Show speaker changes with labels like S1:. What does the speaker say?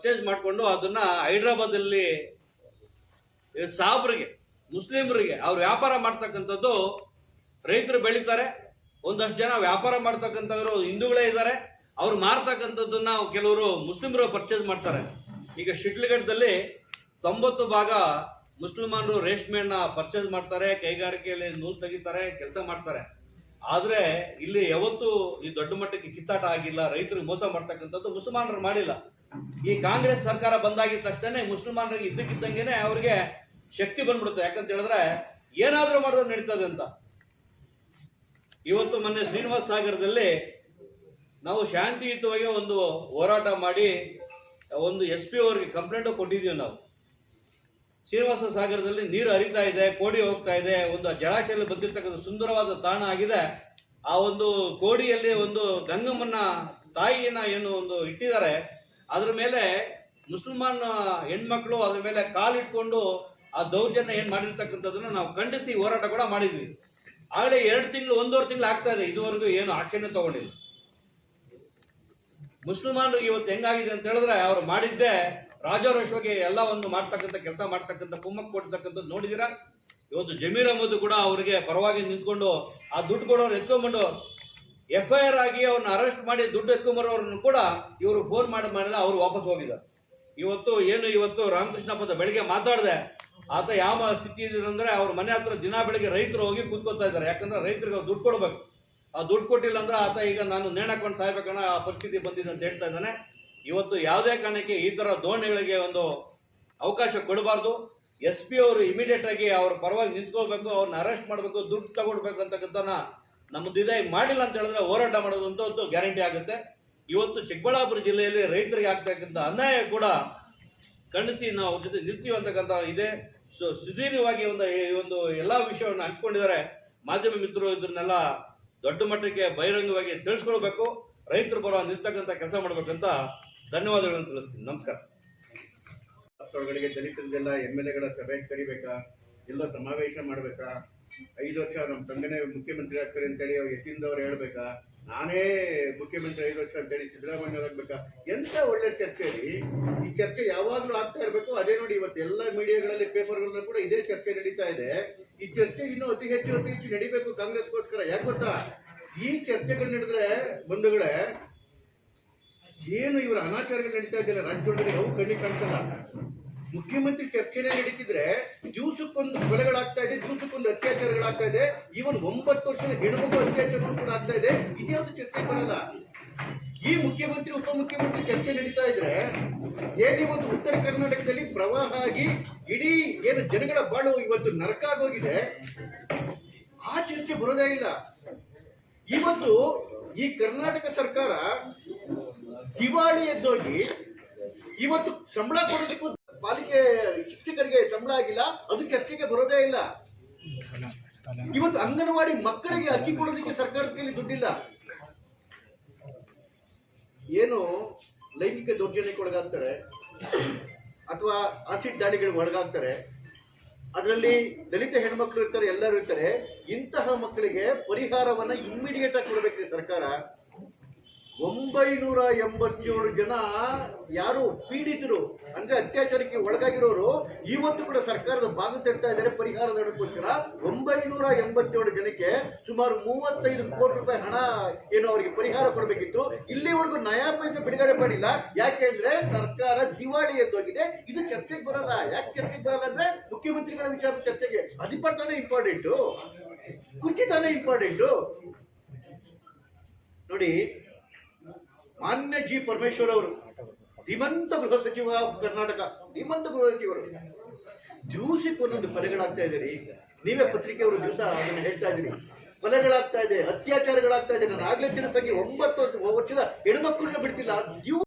S1: Purchase ಮಾಡಿಕೊಂಡು ಅದನ್ನ ಹೈದ್ರಾಬಾದಲ್ಲಿ ಸಾಬ್ರಿಗೆ, ಮುಸ್ಲಿಮರಿಗೆ, ಅವ್ರು ವ್ಯಾಪಾರ ಮಾಡ್ತಕ್ಕಂಥದ್ದು ರೈತರು ಬೆಳೀತಾರೆ. ಒಂದಷ್ಟು ಜನ ವ್ಯಾಪಾರ ಮಾಡ್ತಕ್ಕಂಥವ್ರು ಹಿಂದೂಗಳೇ ಇದ್ದಾರೆ. ಅವ್ರು ಮಾರ್ತಕ್ಕಂಥದ್ದನ್ನ ಕೆಲವರು ಮುಸ್ಲಿಮರು ಪರ್ಚೇಸ್ ಮಾಡ್ತಾರೆ. ಈಗ ಶಿಡ್ಲಘಟ್ಟದಲ್ಲಿ ತೊಂಬತ್ತು ಭಾಗ ಮುಸ್ಲಿಮಾನರು ರೇಷ್ಮೆಯನ್ನು ಪರ್ಚೇಸ್ ಮಾಡ್ತಾರೆ, ಕೈಗಾರಿಕೆಯಲ್ಲಿ ನೂಲು ತೆಗಿತಾರೆ, ಕೆಲಸ ಮಾಡ್ತಾರೆ. ಆದ್ರೆ ಇಲ್ಲಿ ಯಾವತ್ತೂ ಈ ದೊಡ್ಡ ಮಟ್ಟಕ್ಕೆ ಕಿತ್ತಾಟ ಆಗಿಲ್ಲ, ರೈತರಿಗೆ ಮೋಸ ಮಾಡ್ತಕ್ಕಂಥದ್ದು ಮುಸಲ್ಮಾನರು ಮಾಡಿಲ್ಲ. ಈ ಕಾಂಗ್ರೆಸ್ ಸರ್ಕಾರ ಬಂದಾಗಿದ್ದ ತಕ್ಷಣ ಮುಸಲ್ಮಾನರಿಗೆ ಇದ್ದಕ್ಕಿದ್ದಂಗೆನೆ ಅವ್ರಿಗೆ ಶಕ್ತಿ ಬಂದ್ಬಿಡುತ್ತೆ. ಯಾಕಂತ ಹೇಳಿದ್ರೆ ಏನಾದ್ರೂ ಮಾಡಿದ್ರೆ ನಡೀತದೆ ಅಂತ. ಇವತ್ತು ಮೊನ್ನೆ ಶ್ರೀನಿವಾಸ ಸಾಗರದಲ್ಲಿ ನಾವು ಶಾಂತಿಯುತವಾಗಿ ಒಂದು ಹೋರಾಟ ಮಾಡಿ, ಒಂದು ಎಸ್ ಪಿ ಅವ್ರಿಗೆ ಕಂಪ್ಲೇಂಟ್ ಕೊಟ್ಟಿದ್ದೀವಿ ನಾವು. ಶ್ರೀನಿವಾಸ ಸಾಗರದಲ್ಲಿ ನೀರು ಹರಿತಾ ಇದೆ, ಕೋಡಿ ಹೋಗ್ತಾ ಇದೆ, ಒಂದು ಜಲಾಶಯದಲ್ಲಿ ಬಂದಿರ್ತಕ್ಕಂಥ ಸುಂದರವಾದ ತಾಣ ಆಗಿದೆ. ಆ ಒಂದು ಕೋಡಿಯಲ್ಲಿ ಒಂದು ಗಂಗಮ್ಮನ ತಾಯಿಯನ್ನ ಏನು ಒಂದು ಇಟ್ಟಿದ್ದಾರೆ. ಅದ್ರ ಮೇಲೆ ಮುಸಲ್ಮಾನ್ ಹೆಣ್ಮಕ್ಳು ಅದ್ರ ಮೇಲೆ ಕಾಲಿಟ್ಕೊಂಡು ಆ ದೌರ್ಜನ್ಯ ಏನು ಮಾಡಿರ್ತಕ್ಕಂಥದ್ದನ್ನು ನಾವು ಖಂಡಿಸಿ ಹೋರಾಟ ಕೂಡ ಮಾಡಿದ್ವಿ. ಆಗಲೇ ಎರಡು ತಿಂಗಳು, ಒಂದೂವರೆ ತಿಂಗಳು ಆಗ್ತಾ ಇದೆ. ಇದುವರೆಗೂ ಏನು ಆಕ್ಷನ್ ತಗೊಂಡಿಲ್ಲ. ಮುಸಲ್ಮಾನರಿಗೆ ಇವತ್ತು ಹೆಂಗಾಗಿದೆ ಅಂತ ಹೇಳಿದ್ರೆ ಅವರು ಮಾಡಿದ್ದೆ ರಾಜಾರೋಷವಾಗಿ ಎಲ್ಲ ಒಂದು ಮಾಡ್ತಕ್ಕಂಥ ಕೆಲಸ ಮಾಡ್ತಕ್ಕಂಥ ಕುಮ್ಮಕ್ ಕೊಡ್ತಕ್ಕಂಥದ್ದು ನೋಡಿದಿರಾ? ಇವತ್ತು ಜಮೀರ್ ಅಹಮದ್ ಕೂಡ ಅವರಿಗೆ ಪರವಾಗಿ ನಿಂತ್ಕೊಂಡು ಆ ದುಡ್ಡು ಕೊಡೋರು ಎತ್ಕೊಂಡ್ಬಂದು ಎಫ್ ಐ ಆರ್ ಆಗಿ ಅವ್ರನ್ನ ಅರೆಸ್ಟ್ ಮಾಡಿ ದುಡ್ಡು ಎತ್ಕೊಂಬರೋರನ್ನು ಕೂಡ ಇವರು ಫೋನ್ ಮಾಡಿ ಮಾಡಿದ ಅವರು ವಾಪಸ್ ಹೋಗಿದ್ದಾರೆ. ಇವತ್ತು ಏನು ಇವತ್ತು ರಾಮಕೃಷ್ಣ ಪದ ಬೆಳಿಗ್ಗೆ ಮಾತಾಡಿದೆ, ಆತ ಯಾವ ಸ್ಥಿತಿ ಇದೆ ಅಂದ್ರೆ ಅವ್ರ ಮನೆ ಹತ್ರ ದಿನ ಬೆಳಿಗ್ಗೆ ರೈತರು ಹೋಗಿ ಕೂತ್ಕೋತಾ ಇದ್ದಾರೆ. ಯಾಕಂದ್ರೆ ರೈತರಿಗೆ ದುಡ್ಡು ಕೊಡ್ಬೇಕು. ಆ ದುಡ್ಡು ಕೊಟ್ಟಿಲ್ಲ ಅಂದ್ರೆ ಆತ ಈಗ ನಾನು ನೇಣಕೊಂಡು ಸಾಯ್ಬೇಕಣ ಆ ಪರಿಸ್ಥಿತಿ ಬಂದಿದೆ ಅಂತ ಹೇಳ್ತಾ ಇದ್ದಾನೆ. ಇವತ್ತು ಯಾವುದೇ ಕಾರಣಕ್ಕೆ ಈ ತರ ದೋಣಿಗಳಿಗೆ ಒಂದು ಅವಕಾಶ ಕೊಡಬಾರ್ದು. ಎಸ್ ಪಿ ಅವರು ಇಮಿಡಿಯೇಟ್ ಆಗಿ ಅವ್ರ ಪರವಾಗಿ ನಿಂತ್ಕೋಬೇಕು ಅವ್ರನ್ನ ಅರೆಸ್ಟ್ ಮಾಡಬೇಕು, ದುಡ್ಡು ತಗೊಳ್ಬೇಕು ಅಂತಕ್ಕಂಥನ ಇದಾಗಿ ಮಾಡಿಲ್ಲ ಅಂತ ಹೇಳಿದ್ರೆ ಹೋರಾಟ ಮಾಡೋದು ಅಂತ ಒಂದು ಗ್ಯಾರಂಟಿ ಆಗುತ್ತೆ. ಇವತ್ತು ಚಿಕ್ಕಬಳ್ಳಾಪುರ ಜಿಲ್ಲೆಯಲ್ಲಿ ರೈತರಿಗೆ ಆಗ್ತಕ್ಕಂಥ ಅನ್ಯಾಯ ಕೂಡ ಖಂಡಿಸಿ ನಾವು ಜೊತೆ ನಿಲ್ತೀವಿ ಅಂತಕ್ಕಂಥ ಇದೆ. ಸುದೀರ್ಘವಾಗಿ ಒಂದು ಈ ಒಂದು ಎಲ್ಲಾ ವಿಷಯವನ್ನು ಹಂಚ್ಕೊಂಡಿದ್ದಾರೆ. ಮಾಧ್ಯಮ ಮಿತ್ರರು ಇದನ್ನೆಲ್ಲ ದೊಡ್ಡ ಮಟ್ಟಕ್ಕೆ ಬಹಿರಂಗವಾಗಿ ತಿಳಿಸ್ಕೊಳ್ಬೇಕು ರೈತರು ಬರೋ ನಿಲ್ತಕ್ಕಂಥ ಕೆಲಸ ಮಾಡ್ಬೇಕಂತ ಧನ್ಯವಾದಗಳನ್ನು ತಿಳಿಸ್ತೀನಿ. ನಮಸ್ಕಾರ.
S2: ಒಳಗಡೆಗೆ ದಲಿತರಿಗೆಲ್ಲ ಎಂ ಎಲ್ ಎಗಳ ಸಭೆ ಕರಿಬೇಕಾ? ಎಲ್ಲ ಸಮಾವೇಶ ಮಾಡ್ಬೇಕಾ? ಐದು ವರ್ಷ ನಮ್ಮ ತಂಗನೇ ಮುಖ್ಯಮಂತ್ರಿ ಆಗ್ತಾರೆ ಅಂತೇಳಿ ಅವ್ರು ಎತ್ತಿಂದವ್ರು ಹೇಳ್ಬೇಕಾ? ನಾನೇ ಮುಖ್ಯಮಂತ್ರಿ ಐದು ವರ್ಷ ಅಂತೇಳಿ ಸಿದ್ದರಾಮಯ್ಯ ಆಗ್ಬೇಕಾ ಎಂತ ಒಳ್ಳೆ ಚರ್ಚೆ ರೀ ಈ ಚರ್ಚೆ ಯಾವಾಗ್ಲೂ ಆಗ್ತಾ ಇರಬೇಕು. ಅದೇ ನೋಡಿ ಇವತ್ತು ಎಲ್ಲ ಮೀಡಿಯಾಗಳಲ್ಲಿ ಪೇಪರ್ಗಳಲ್ಲೂ ಕೂಡ ಇದೇ ಚರ್ಚೆ ನಡೀತಾ ಇದೆ. ಈ ಚರ್ಚೆ ಇನ್ನೂ ಅತಿ ಹೆಚ್ಚು ಅತಿ ಹೆಚ್ಚು ನಡಿಬೇಕು ಕಾಂಗ್ರೆಸ್ಗೋಸ್ಕರ. ಯಾಕೆ ಗೊತ್ತಾ? ಈ ಚರ್ಚೆಗಳು ನಡೆದ್ರೆ ಬಂಧುಗಳೇ, ಏನು ಇವರ ಅನಾಚಾರಗಳು ನಡೀತಾ ಇದ್ದಾರೆ ರಾಜಕಾರಣದಲ್ಲಿ ಅವು ಕಣ್ಣಿಗೆ ಕಾಣಿಸಲ್ಲ. ಮುಖ್ಯಮಂತ್ರಿ ಚರ್ಚೆನೇ ನಡೀತಿದ್ರೆ ದಿವಸಕ್ಕೊಂದು ಕೊಲೆಗಳಾಗ್ತಾ ಇದೆ, ದಿವಸಕ್ಕೊಂದು ಅತ್ಯಾಚಾರಗಳಾಗ್ತಾ ಇದೆ, ಈವನ್ ಒಂಬತ್ತು ವರ್ಷದ ಹೆಣ್ಮಗು ಅತ್ಯಾಚಾರಗಳು ಕೂಡ ಆಗ್ತಾ ಇದೆ. ಇದ್ಯಾವುದು ಚರ್ಚೆ ಬರಲ್ಲ. ಈ ಮುಖ್ಯಮಂತ್ರಿ, ಉಪಮುಖ್ಯಮಂತ್ರಿ ಚರ್ಚೆ ನಡೀತಾ ಇದ್ರೆ ಏನೇ ಒಂದು ಉತ್ತರ ಕರ್ನಾಟಕದಲ್ಲಿ ಪ್ರವಾಹ ಆಗಿ ಇಡೀ ಏನು ಜನಗಳ ಬಾಳು ಇವತ್ತು ನರಕ ಆಗೋಗಿದೆ. ಆ ಚರ್ಚೆ ಬರೋದೇ ಇಲ್ಲ. ಇವತ್ತು ಈ ಕರ್ನಾಟಕ ಸರ್ಕಾರ ದಿವಾಳಿ ಎದ್ದೋಗಿ ಇವತ್ತು ಸಂಬಳ ಕೊಡೋದಕ್ಕೂ ಪಾಲಿಕೆ ಶಿಕ್ಷಕರಿಗೆ ಸಂಬಳ ಆಗಿಲ್ಲ ಅದು ಚರ್ಚೆಗೆ ಬರೋದೇ ಇಲ್ಲ. ಇವತ್ತು ಅಂಗನವಾಡಿ ಮಕ್ಕಳಿಗೆ ಅಕ್ಕಿ ಕೊಡೋದಕ್ಕೆ ಸರ್ಕಾರದ ಕೈಲಿ ದುಡ್ಡಿಲ್ಲ. ಏನು ಲೈಂಗಿಕ ದೌರ್ಜನ್ಯಕ್ಕೆ ಒಳಗಾಗ್ತಾರೆ, ಅಥವಾ ಆಸಿಡ್ ದಾಳಿಗಳಿಗೆ ಒಳಗಾಗ್ತಾರೆ, ಅದರಲ್ಲಿ ದಲಿತ ಹೆಣ್ಮಕ್ಳು ಇರ್ತಾರೆ, ಎಲ್ಲರೂ ಇರ್ತಾರೆ, ಇಂತಹ ಮಕ್ಕಳಿಗೆ ಪರಿಹಾರವನ್ನ ಇಮ್ಮಿಡಿಯೇಟ್ ಆಗಿ ಕೊಡಬೇಕು ಸರ್ಕಾರ. ಒಂಬೈನೂರ ಎಂಬತ್ತೇಳು ಜನ ಯಾರು ಪೀಡಿತರು, ಅಂದ್ರೆ ಅತ್ಯಾಚಾರಕ್ಕೆ ಒಳಗಾಗಿರೋರು ಇವತ್ತು ಕೂಡ ಸರ್ಕಾರದ ಭಾಗ ತಡ್ತಾ ಇದ್ದಾರೆ, ಪರಿಹಾರದ ಹಣಕ್ಕೋಸ್ಕರ. ಒಂಬೈನೂರ ಎಂಬತ್ತೇಳು ಜನಕ್ಕೆ ಸುಮಾರು ಮೂವತ್ತೈದು ಕೋಟಿ ರೂಪಾಯಿ ಹಣ ಏನು ಅವರಿಗೆ ಪರಿಹಾರ ಕೊಡಬೇಕಿತ್ತು. ಇಲ್ಲಿವರೆಗೂ ನಯಾ ಪೈಸೆ ಬಿಡುಗಡೆ ಮಾಡಿಲ್ಲ. ಯಾಕೆ ಅಂದ್ರೆ ಸರ್ಕಾರ ದಿವಾಳಿ ಎದ್ದೋಗಿದೆ. ಇದು ಚರ್ಚೆಗೆ ಬರಲ್ಲ. ಯಾಕೆ ಚರ್ಚೆಗೆ ಬರಲ್ಲ ಅಂದ್ರೆ ಮುಖ್ಯಮಂತ್ರಿಗಳ ವಿಚಾರದ ಚರ್ಚೆಗೆ. ಅಧಿಪತನೇ ಇಂಪಾರ್ಟೆಂಟು ಕುಚಿತಾನೇ ಇಂಪಾರ್ಟೆಂಟು ನೋಡಿ ಮಾನ್ಯ ಜಿ ಪರಮೇಶ್ವರ್ ಅವರು, ಧೀಮಂತ ಗೃಹ ಸಚಿವ ಕರ್ನಾಟಕ, ಧೀಮಂತ ಗೃಹ ಸಚಿವರು. ದಿವಸಕ್ಕೆ ಒಂದೊಂದು ಕೊಲೆಗಳಾಗ್ತಾ ಇದ್ದೀರಿ ನೀವೇ ಪತ್ರಿಕೆಯವರು ದಿವಸ ಅದನ್ನು ಹೇಳ್ತಾ ಇದ್ದೀರಿ. ಕೊಲೆಗಳಾಗ್ತಾ ಇದೆ, ಅತ್ಯಾಚಾರಗಳಾಗ್ತಾ ಇದೆ. ನಾನು ಆಗ್ಲೇ ತಿಳಿಸ್ದಂಗೆ ಒಂಬತ್ತು ವರ್ಷದ ಹೆಣ್ಮಕ್ಳನ್ನ ಬಿಡ್ತಿಲ್ಲ. ದಿವ